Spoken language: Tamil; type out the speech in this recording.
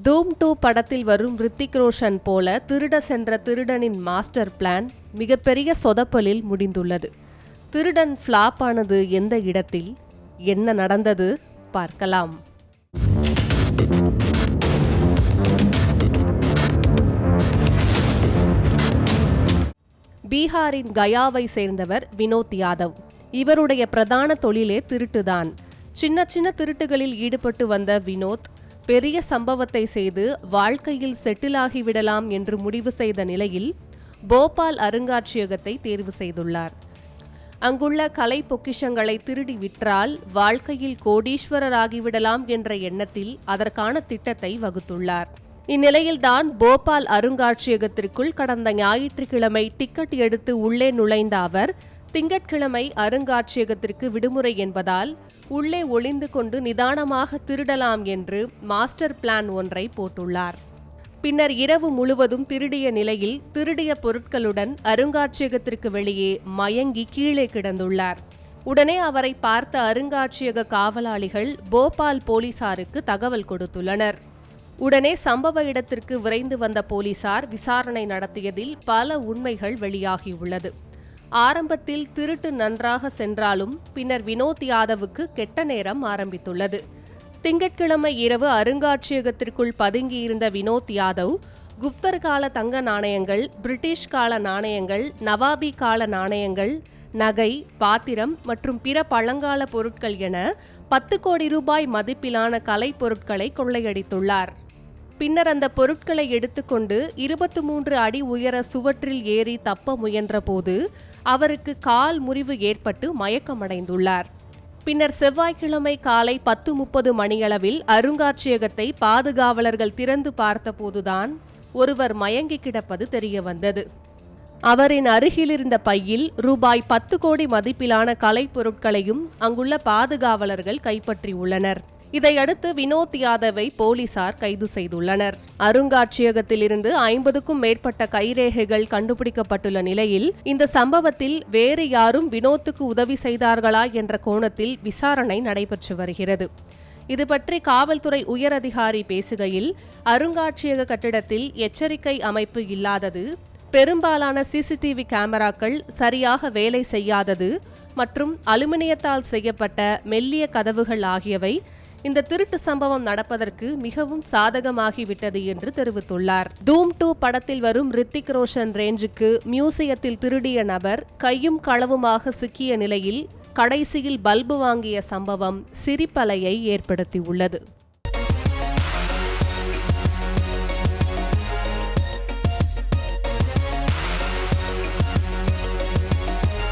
தூம் டூ படத்தில் வரும் ரித்திக் ரோஷன் போல திருட சென்ற திருடனின் மாஸ்டர் பிளான் மிகப்பெரிய சொதப்பலில் முடிந்துள்ளது. திருடன் ஃப்ளாப் ஆனது எந்த இடத்தில்? என்ன நடந்தது? பார்க்கலாம். பீகாரின் கயாவை சேர்ந்தவர் வினோத் யாதவ். இவருடைய பிரதான தொழிலே திருட்டுதான். சின்ன சின்ன திருட்டுகளில் ஈடுபட்டு வந்த வினோத் பெரிய சம்பவத்தை செய்து வாழ்க்கையில் செட்டில் ஆகிவிடலாம் என்று முடிவு செய்த நிலையில் போபால் அருங்காட்சியகத்தை தேர்வு செய்துள்ளார். அங்குள்ள கலை பொக்கிஷங்களை திருடி விற்றால் வாழ்க்கையில் கோடீஸ்வரராகிவிடலாம் என்ற எண்ணத்தில் அதற்கான திட்டத்தை வகுத்துள்ளார். இந்நிலையில்தான் போபால் அருங்காட்சியகத்திற்குள் கடந்த ஞாயிற்றுக்கிழமை டிக்கெட் எடுத்து உள்ளே நுழைந்த அவர் திங்கட்கிழமை அருங்காட்சியகத்திற்கு விடுமுறை என்பதால் உள்ளே ஒளிந்து கொண்டு நிதானமாக திருடலாம் என்று மாஸ்டர் பிளான் ஒன்றை போட்டுள்ளார். பின்னர் இரவு முழுவதும் திருடிய நிலையில் திருடிய பொருட்களுடன் அருங்காட்சியகத்திற்கு வெளியே மயங்கி கீழே கிடந்துள்ளார். உடனே அவரை பார்த்த அருங்காட்சியக காவலாளிகள் போபால் போலீசாருக்கு தகவல் கொடுத்துள்ளனர். உடனே சம்பவ இடத்திற்கு விரைந்து வந்த போலீசார் விசாரணை நடத்தியதில் பல உண்மைகள் வெளியாகியுள்ளது. ஆரம்பத்தில் திருட்டு நன்றாக சென்றாலும் பின்னர் வினோத் யாதவுக்கு கெட்ட நேரம் ஆரம்பித்துள்ளது. திங்கட்கிழமை இரவு அருங்காட்சியகத்திற்குள் பதுங்கியிருந்த வினோத் யாதவ் குப்தர் கால தங்க நாணயங்கள் பிரிட்டிஷ் கால நாணயங்கள் நவாபி கால நாணயங்கள் நகை பாத்திரம் மற்றும் பிற பழங்கால பொருட்கள் என பத்து கோடி ரூபாய் மதிப்பிலான கலைப் பொருட்களை கொள்ளையடித்துள்ளார். பின்னர் அந்த பொருட்களை எடுத்துக்கொண்டு இருபத்து மூன்று அடி உயர சுவற்றில் ஏறி தப்ப முயன்றபோது அவருக்கு கால் முறிவு ஏற்பட்டு மயக்கமடைந்துள்ளார். பின்னர் செவ்வாய்க்கிழமை காலை பத்து முப்பது மணியளவில் அருங்காட்சியகத்தை பாதுகாவலர்கள் திறந்து பார்த்தபோதுதான் ஒருவர் மயங்கி கிடப்பது தெரியவந்தது. அவரின் அருகிலிருந்த பையில் ரூபாய் பத்து கோடி மதிப்பிலான கலைப் பொருட்களையும் அங்குள்ள பாதுகாவலர்கள் கைப்பற்றியுள்ளனர். இதையடுத்து வினோத் யாதவை போலீசார் கைது செய்துள்ளனர். அருங்காட்சியகத்திலிருந்து ஐம்பதுக்கும் மேற்பட்ட கைரேகைகள் கண்டுபிடிக்கப்பட்டுள்ள நிலையில் இந்த சம்பவத்தில் வேறு யாரும் வினோத்துக்கு உதவி செய்தார்களா என்ற கோணத்தில் விசாரணை நடைபெற்று வருகிறது. இது பற்றி காவல்துறை உயரதிகாரி பேசுகையில் அருங்காட்சியக கட்டிடத்தில் எச்சரிக்கை அமைப்பு இல்லாதது பெரும்பாலான சிசிடிவி கேமராக்கள் சரியாக வேலை செய்யாதது மற்றும் அலுமினியத்தால் செய்யப்பட்ட மெல்லிய கதவுகள் ஆகியவை இந்த திருட்டு சம்பவம் நடப்பதற்கு மிகவும் சாதகமாகிவிட்டது என்று தெரிவித்துள்ளார். தூம் டூ படத்தில் வரும் ரித்திக் ரோஷன் ரேஞ்சுக்கு மியூசியத்தில் திருடிய நபர் கையும் களவுமாக சிக்கிய நிலையில் கடைசியில் பல்பு வாங்கிய சம்பவம் சிரிப்பலையை ஏற்படுத்தியுள்ளது.